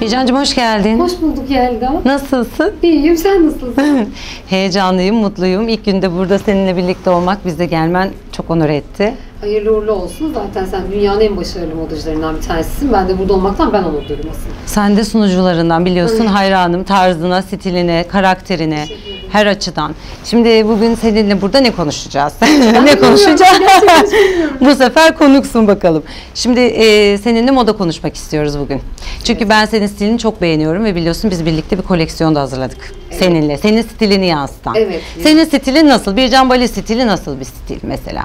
Bircancığım hoş geldin. Hoş bulduk Yelda. Nasılsın? İyiyim, sen nasılsın? Heyecanlıyım, mutluyum. İlk günde burada seninle birlikte olmak bize gelmen çok onur etti. Hayırlı uğurlu olsun. Zaten sen dünyanın en başarılı modacılarından bir tanesisin. Ben de burada olmaktan ben onur duyuyorum aslında. Sen de sunucularından biliyorsun hayranım tarzına, stiline, karakterine Teşekkür. Her açıdan. Şimdi bugün seninle burada ne konuşacağız? ne konuşacağız? Bu sefer konuksun bakalım. Şimdi e, seninle moda konuşmak istiyoruz bugün. Çünkü ben senin stilini çok beğeniyorum ve biliyorsun biz birlikte bir koleksiyon da hazırladık. Seninle. Senin stilini yansıtan. Evet. Senin stilin nasıl? Bircan Bali stili nasıl bir stil mesela?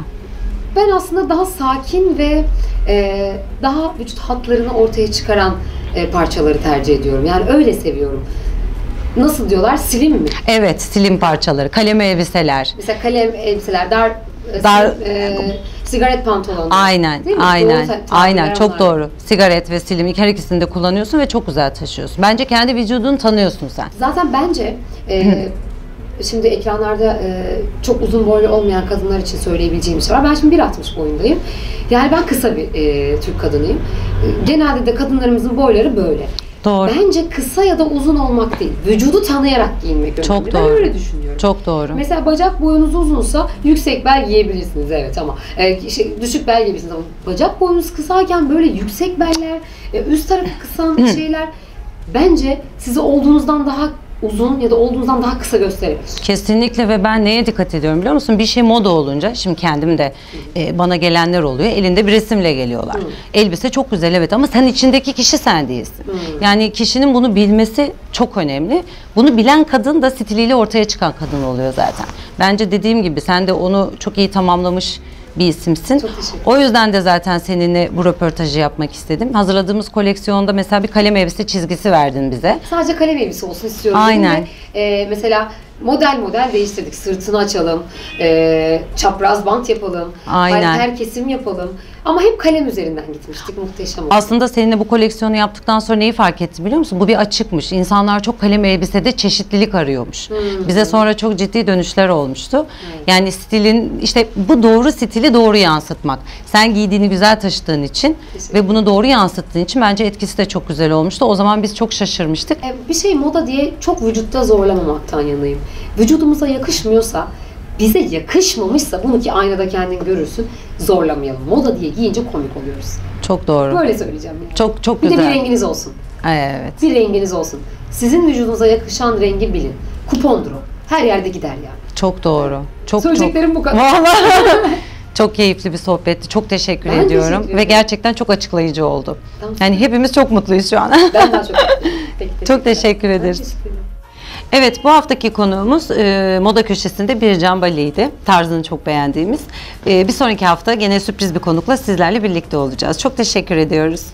Ben aslında daha sakin ve e, daha vücut hatlarını ortaya çıkaran e, parçaları tercih ediyorum. Yani öyle seviyorum. Nasıl diyorlar? Slim mi? Evet, slim parçaları, kaleme elbiseler. Mesela kalem elbiseler, dar, e, Dar- e, sigaret pantolonlar. Aynen, aynen, Doğru aynen. Çok onlar. doğru. Sigaret ve slim her ikisini de kullanıyorsun ve çok güzel taşıyorsun. Bence kendi vücudunu tanıyorsun sen. Zaten bence e, şimdi ekranlarda e, çok uzun boylu olmayan kadınlar için söyleyebileceğim bir şey var. Ben şimdi 1.60 boyundayım. Yani ben kısa bir e, Türk kadınıyım. E, genelde de kadınlarımızın boyları böyle. Doğru. Bence kısa ya da uzun olmak değil, vücudu tanıyarak giyinmek önemli. Çok Ben doğru. öyle düşünüyorum. Çok doğru. Mesela bacak boyunuz uzunsa yüksek bel giyebilirsiniz evet ama e, şey, düşük bel giyebilirsiniz ama bacak boyunuz kısayken böyle yüksek beller, e, üst tarafı kısan şeyler bence sizi olduğunuzdan daha uzun ya da olduğunuzdan daha kısa gösterebilir. Kesinlikle ve ben neye dikkat ediyorum biliyor musun? Bir şey moda olunca, şimdi kendim de e, bana gelenler oluyor. Elinde bir resimle geliyorlar. Elbise çok güzel evet ama sen içindeki kişi sen değilsin. Yani kişinin bunu bilmesi çok önemli. Bunu bilen kadın da stiliyle ortaya çıkan kadın oluyor zaten. Bence dediğim gibi sen de onu çok iyi tamamlamış bir isimsin. O yüzden de zaten seninle bu röportajı yapmak istedim. Hazırladığımız koleksiyonda mesela bir kalem elbise çizgisi verdin bize. Sadece kalem elbise olsun istiyorum. Aynen. dedim ve, e, mesela model model değiştirdik. Sırtını açalım, e, çapraz bant yapalım, Aynen. her kesim yapalım. Ama hep kalem üzerinden gitmiştik. Muhteşem oldu. Aslında seninle bu koleksiyonu yaptıktan sonra neyi fark ettim biliyor musun? Bu bir açıkmış. İnsanlar çok kalem elbisede çeşitlilik arıyormuş. Bize sonra çok ciddi dönüşler olmuştu. Yani stilin işte bu doğru stili doğru yansıtmak. Sen giydiğini güzel taşıdığın için Kesinlikle. ve bunu doğru yansıttığın için bence etkisi de çok güzel olmuştu. O zaman biz çok şaşırmıştık. E, bir şey moda diye çok vücutta zorlamamaktan yanayım. Vücudumuza yakışmıyorsa, bize yakışmamışsa bunu ki aynada kendin görürsün, zorlamayalım. Moda diye giyince komik oluyoruz. Çok doğru. Böyle söyleyeceğim yani. Çok çok bir de güzel. bir renginiz olsun. Evet. Bir renginiz olsun. Sizin vücudunuza yakışan rengi bilin. Kupondur o. Her yerde gider yani. Çok doğru. Çok Söyleyeceklerim çok. bu kadar. Vallahi çok keyifli bir sohbetti. Çok teşekkür Ben ediyorum teşekkür ve gerçekten çok açıklayıcı oldu. Tamam. Yani hepimiz çok mutluyuz şu an. Ben daha çok mutluyum. Peki, Çok teşekkür Ben ederiz. teşekkür ederim. Evet bu haftaki konuğumuz e, moda köşesinde Bircan Bali'ydi. Tarzını çok beğendiğimiz. E, bir sonraki hafta gene sürpriz bir konukla sizlerle birlikte olacağız. Çok teşekkür ediyoruz.